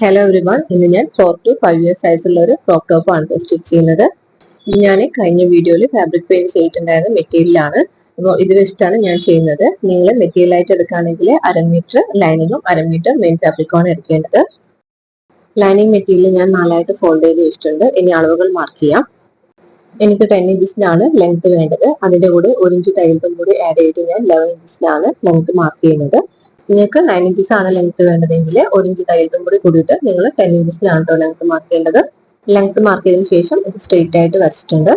Hello everyone ഇന്ന് ഞാൻ four to five years സൈസുള്ള ഒരു ക്രോപ്പ് ടോപ്പ് ആണ് സ്റ്റിച്ച് ചെയ്യുന്നത്. ഞാൻ കഴിഞ്ഞ വീഡിയോയിൽ ഫാബ്രിക് പെയിന്റ് ചെയ്തിട്ടുണ്ടായിരുന്ന മെറ്റീരിയലാണ് അപ്പോൾ ഇത് വെച്ചിട്ടാണ് ഞാൻ ചെയ്യുന്നത്. നിങ്ങൾ മെറ്റീരിയൽ ആയിട്ട് എടുക്കുകയാണെങ്കിൽ അരമീറ്റർ ലൈനിങ്ങും അരമീറ്റർ മെയിൻ ഫാബ്രിക്കുമാണ് എടുക്കേണ്ടത്. ലൈനിങ് മെറ്റീരിയൽ ഞാൻ നാലായിട്ട് ഫോൾഡ് ചെയ്ത് വെച്ചിട്ടുണ്ട്. ഇനി അളവുകൾ മാർക്ക് ചെയ്യാം. എനിക്ക് ടെൻ ഇഞ്ചസിലാണ് ലെങ്ത് വേണ്ടത്. അതിന്റെ കൂടെ ഒരു ഇഞ്ച് തൈലത്തും കൂടി ആഡ് ചെയ്ത് ഞാൻ ലെവൻ ഇഞ്ചസിലാണ് ലെങ്ത് മാർക്ക് ചെയ്യുന്നത്. നിങ്ങൾക്ക് നയൻ ഇഞ്ചസ് ആണ് ലെങ്ത് വേണ്ടതെങ്കിൽ ഒരു ഇഞ്ച് തയ്യലും കൂടി കൂടിയിട്ട് നിങ്ങൾ ടെൻ ഇഞ്ചസിലാണ് കേട്ടോ ലെങ്ത് മാർക്ക് ചെയ്യേണ്ടത്. ലെങ്ത് മാർക്ക് ചെയ്തതിനു ശേഷം ഇത് സ്ട്രെയിറ്റ് ആയിട്ട് വരച്ചിട്ടുണ്ട്.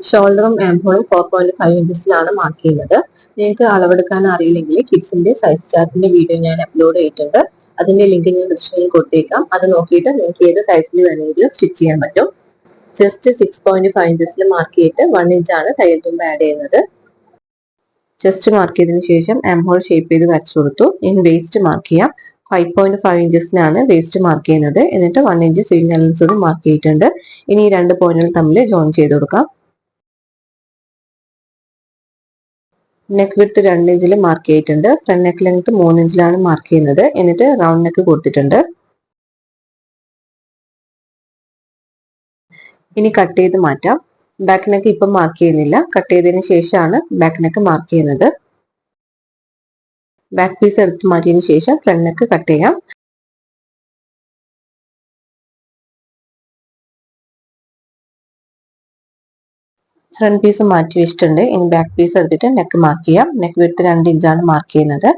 ഷോൾഡറും ആംഹോളും ഫോർ പോയിന്റ് ഫൈവ് ഇഞ്ചസിലാണ് മാർക്ക് ചെയ്യുന്നത്. നിങ്ങൾക്ക് അളവെടുക്കാൻ അറിയില്ലെങ്കിൽ കിഡ്സിന്റെ സൈസ് ചാർട്ടിന്റെ വീഡിയോ ഞാൻ അപ്ലോഡ് ചെയ്തിട്ടുണ്ട്. അതിന്റെ ലിങ്ക് ഞാൻ ഡിസ്ക്രിപ്ഷനിൽ കൊടുത്തേക്കാം. അത് നോക്കിയിട്ട് നിങ്ങൾക്ക് ഏത് സൈസിൽ വേണമെങ്കിലും സ്റ്റിച്ച് ചെയ്യാൻ പറ്റും. ജസ്റ്റ് സിക്സ് പോയിന്റ് ഫൈവ് ഇഞ്ചസിൽ മാർക്ക് ചെയ്തിട്ട് വൺ ഇഞ്ചാണ് തയ്യൽ തുമ്പ് ആഡ് ചെയ്യുന്നത്. ചെസ്റ്റ് മാർക്ക് ചെയ്തതിനു ശേഷം എം ഹോൾ ഷേപ്പ് ചെയ്ത് വരച്ചു കൊടുത്തു. ഇനി വേസ്റ്റ് മാർക്ക് ചെയ്യാം. ഫൈവ് പോയിന്റ് ഫൈവ് ഇഞ്ചസിനാണ് വേസ്റ്റ് മാർക്ക് ചെയ്യുന്നത്. എന്നിട്ട് വൺ ഇഞ്ച് സ്വിംഗ് അലൻസ് കൂടി മാർക്ക് ചെയ്തിട്ടുണ്ട്. ഇനി ഈ രണ്ട് പോയിന്റുകൾ തമ്മിൽ ജോയിൻ ചെയ്ത് കൊടുക്കാം. നെക്ക് വിത്ത് രണ്ട് ഇഞ്ചിൽ മാർക്ക് ചെയ്തിട്ടുണ്ട്. ഫ്രണ്ട് നെക്ക് ലെങ്ത് മൂന്ന് ഇഞ്ചിലാണ് മാർക്ക് ചെയ്യുന്നത്. എന്നിട്ട് റൗണ്ട് നെക്ക് കൊടുത്തിട്ടുണ്ട്. ഇനി കട്ട് ചെയ്ത് മാറ്റാം. ബാക്ക് നെക്ക് ഇപ്പം മാർക്ക് ചെയ്യുന്നില്ല. കട്ട് ചെയ്തതിന് ശേഷമാണ് ബാക്ക് നെക്ക് മാർക്ക് ചെയ്യുന്നത്. ബാക്ക് പീസ് എടുത്ത് മാറ്റിയതിന് ശേഷം ഫ്രണ്ട് നെക്ക് കട്ട് ചെയ്യാം. ഫ്രണ്ട് പീസ് മാറ്റി വെച്ചിട്ടുണ്ട്. ഇനി ബാക്ക് പീസ് എടുത്തിട്ട് നെക്ക് മാർക്ക് ചെയ്യാം. നെക്ക് വിട്ട് രണ്ട് ഇഞ്ചാണ് മാർക്ക് ചെയ്യുന്നത്.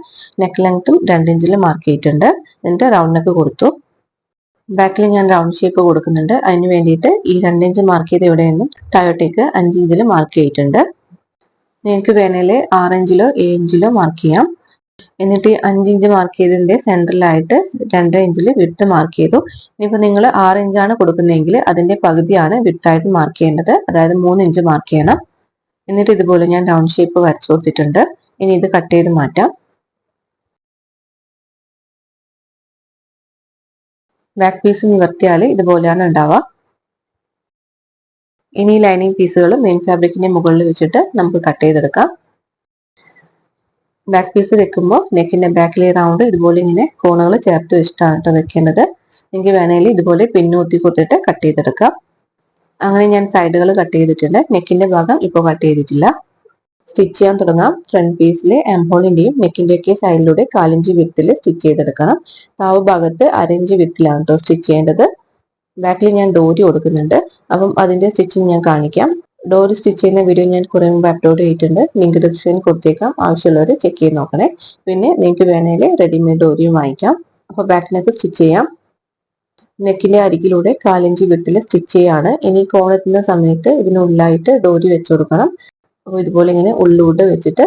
നെക്ക് ലെങ്ത്തും രണ്ട് ഇഞ്ചിൽ മാർക്ക് ചെയ്തിട്ടുണ്ട്. എന്നിട്ട് റൗണ്ട് നെക്ക് കൊടുത്തു. ബാക്കിൽ ഞാൻ റൗണ്ട് ഷേപ്പ് കൊടുക്കുന്നുണ്ട്. അതിന് വേണ്ടിയിട്ട് ഈ രണ്ടിഞ്ച് മാർക്ക് ചെയ്ത് ഇവിടെ നിന്നും താഴോട്ടേക്ക് അഞ്ച് ഇഞ്ചിൽ മാർക്ക് ചെയ്തിട്ടുണ്ട്. നിങ്ങൾക്ക് വേണേൽ ആറ് ഇഞ്ചിലോ ഏഴ് ഇഞ്ചിലോ മാർക്ക് ചെയ്യാം. എന്നിട്ട് ഈ അഞ്ചിഞ്ച് മാർക്ക് ചെയ്തതിന്റെ സെന്ററിലായിട്ട് രണ്ട് ഇഞ്ചിൽ വിട്ട് മാർക്ക് ചെയ്തു. ഇനിയിപ്പോൾ നിങ്ങൾ ആറ് ഇഞ്ചാണ് കൊടുക്കുന്നതെങ്കിൽ അതിന്റെ പകുതിയാണ് വിട്ടായിട്ട് മാർക്ക് ചെയ്യേണ്ടത്. അതായത് മൂന്ന് ഇഞ്ച് മാർക്ക് ചെയ്യണം. എന്നിട്ട് ഇതുപോലെ ഞാൻ ഡൗൺ ഷേപ്പ് വരച്ചു കൊടുത്തിട്ടുണ്ട്. ഇനി ഇത് കട്ട് ചെയ്ത് മാറ്റാം. ബാക്ക് പീസ് നിവർത്തിയാൽ ഇതുപോലെയാണ് ഉണ്ടാവുക. ഇനി ലൈനിങ് പീസുകൾ മെയിൻ ഫാബ്രിക്കിന്റെ മുകളിൽ വെച്ചിട്ട് നമുക്ക് കട്ട് ചെയ്തെടുക്കാം. ബാക്ക് പീസ് വെക്കുമ്പോൾ നെക്കിന്റെ ബാക്കിലെ റൗണ്ട് ഇതുപോലെ ഇങ്ങനെ കോണുകൾ ചേർത്ത് വെച്ചിട്ടാണ് കേട്ടോ വെക്കേണ്ടത്. എനിക്ക് വേണമെങ്കിൽ ഇതുപോലെ പിന്നൂത്തി കൊടുത്തിട്ട് കട്ട് ചെയ്തെടുക്കാം. അങ്ങനെ ഞാൻ സൈഡുകൾ കട്ട് ചെയ്തിട്ടുണ്ട്. നെക്കിന്റെ ഭാഗം ഇപ്പോൾ കട്ട് ചെയ്തിട്ടില്ല. സ്റ്റിച്ച് ചെയ്യാൻ തുടങ്ങാം. ഫ്രണ്ട് പീസിലെ എംഹോളിന്റെയും നെക്കിന്റെയൊക്കെ സൈഡിലൂടെ കാലിഞ്ച് വിത്തിൽ സ്റ്റിച്ച് ചെയ്തെടുക്കണം. താവ് ഭാഗത്ത് അരഞ്ച് വിത്തിലാണ് കേട്ടോ സ്റ്റിച്ച് ചെയ്യേണ്ടത്. ബാക്കിൽ ഞാൻ ഡോരി കൊടുക്കുന്നുണ്ട്. അപ്പം അതിന്റെ സ്റ്റിച്ചിങ് ഞാൻ കാണിക്കാം. ഡോറി സ്റ്റിച്ച് ചെയ്യുന്ന വീഡിയോ ഞാൻ കുറെ മുമ്പ് അപ്ലോഡ് ചെയ്തിട്ടുണ്ട്. ലിങ്ക് ഡിസ്ക്രിപ്ഷനിൽ കൊടുത്തേക്കാം. ആവശ്യമുള്ളവർ ചെക്ക് ചെയ്ത് നോക്കണേ. പിന്നെ നിങ്ങൾക്ക് വേണമെങ്കിൽ റെഡിമെയ്ഡ് ഡോറിയും വാങ്ങിക്കാം. അപ്പോൾ ബാക്ക് നെക്ക് സ്റ്റിച്ച് ചെയ്യാം. നെക്കിന്റെ അരികിലൂടെ കാലിഞ്ച് വിട്ടിൽ സ്റ്റിച്ച് ചെയ്യാണ്. ഇനി കോണെത്തുന്ന സമയത്ത് ഇതിനുള്ളിലായിട്ട് ഡോരി വെച്ചു കൊടുക്കണം. അപ്പോൾ ഇതുപോലെ ഇങ്ങനെ ഉള്ളിലൂടെ വെച്ചിട്ട്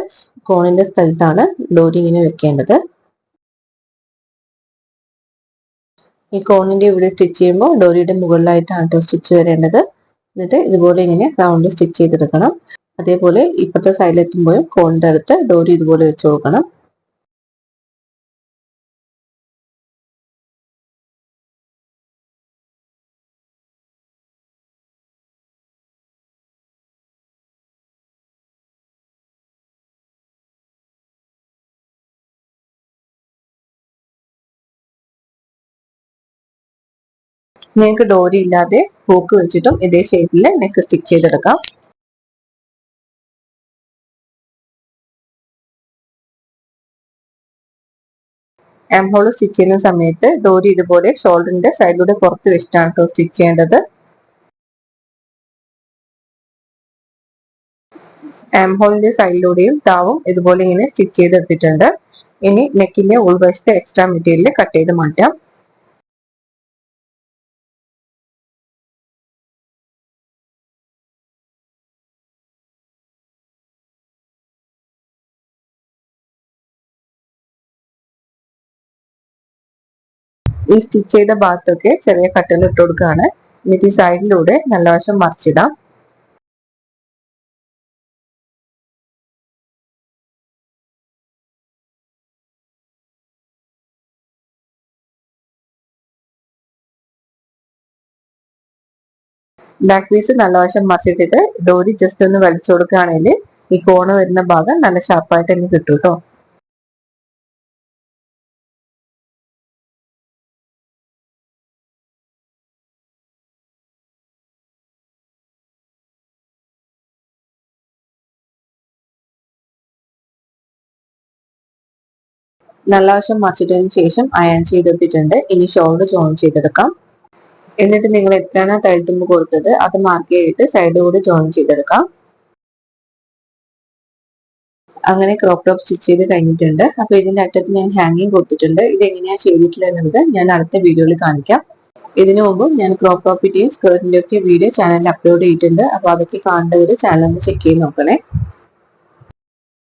കോണിന്റെ സ്ഥലത്താണ് ഡോരി ഇങ്ങനെ വെക്കേണ്ടത്. ഈ കോണിന്റെ ഇവിടെ സ്റ്റിച്ച് ചെയ്യുമ്പോൾ ഡോറിയുടെ മുകളിലായിട്ടാണ് സ്റ്റിച്ച് വരേണ്ടത്. എന്നിട്ട് ഇതുപോലെ ഇങ്ങനെ റൗണ്ട് സ്റ്റിച്ച് ചെയ്തെടുക്കണം. അതേപോലെ ഇപ്പോഴത്തെ സൈഡിലെത്തുമ്പോഴും കോണിന്റെ അടുത്ത് ഡോറി ഇതുപോലെ വെച്ച് കൊടുക്കണം. നിങ്ങൾക്ക് ഡോരി ഇല്ലാതെ ഹൂക്ക് വെച്ചിട്ടും ഇതേ ഷേപ്പിൽ നെക്ക് സ്റ്റിച്ച് ചെയ്തെടുക്കാം. എം ഹോൾ സ്റ്റിച്ച് ചെയ്യുന്ന സമയത്ത് ഡോരി ഇതുപോലെ ഷോൾഡറിന്റെ സൈഡിലൂടെ പുറത്ത് വെച്ചിട്ടാണ് കേട്ടോ സ്റ്റിച്ച് ചെയ്യേണ്ടത്. എം ഹോളിന്റെ സൈഡിലൂടെയും താവും ഇതുപോലെ ഇങ്ങനെ സ്റ്റിച്ച് ചെയ്തെടുത്തിട്ടുണ്ട്. ഇനി നെക്കിന്റെ ഉൾവശത്തെ എക്സ്ട്രാ മെറ്റീരിയൽ കട്ട് ചെയ്ത് മാറ്റാം. ഈ സ്റ്റിച്ച് ചെയ്ത ഭാഗത്തൊക്കെ ചെറിയ കട്ടുകൾ ഇട്ട് കൊടുക്കുകയാണ്. എന്നിട്ട് ഈ സൈഡിലൂടെ നല്ല വശം മറിച്ചിടാം. ബാക്ക് പീസ് നല്ല വശം മറിച്ചിട്ടിട്ട് ഡോരി ജസ്റ്റ് ഒന്ന് വലിച്ചു കൊടുക്കുകയാണെങ്കിൽ ഈ കോണ് വരുന്ന ഭാഗം നല്ല ഷാർപ്പായിട്ട് തന്നെ കിട്ടും കേട്ടോ നല്ല വശം മറിച്ചിട്ടതിന് ശേഷം അയൺ ചെയ്തെടുത്തിട്ടുണ്ട്. ഇനി ഷോൾഡർ ജോയിൻ ചെയ്തെടുക്കാം. എന്നിട്ട് നിങ്ങൾ എത്രയാണോ തഴുത്തുമ്പ് കൊടുത്തത് അത് മാർക്ക് ചെയ്തിട്ട് സൈഡ് കൂടി ജോയിൻ ചെയ്തെടുക്കാം. അങ്ങനെ ക്രോപ്പ് ടോപ്പ് സ്റ്റിച്ച് ചെയ്ത് കഴിഞ്ഞിട്ടുണ്ട്. അപ്പൊ ഇതിന്റെ അറ്റത്ത് ഞാൻ ഹാങ്ങിങ് കൊടുത്തിട്ടുണ്ട്. ഇത് എങ്ങനെയാ ചെയ്തിട്ടുള്ളത് എന്നുള്ളത് ഞാൻ അടുത്ത വീഡിയോയിൽ കാണിക്കാം. ഇതിനു മുമ്പ് ഞാൻ ക്രോപ്പ് ടോപ്പിന്റെയും സ്കേർട്ടിന്റെയും ഒക്കെ വീഡിയോ ചാനലിൽ അപ്ലോഡ് ചെയ്തിട്ടുണ്ട്. അപ്പൊ അതൊക്കെ കാണേണ്ടവര് ചാനൽ ഒന്ന് ചെക്ക് ചെയ്ത് നോക്കണേ.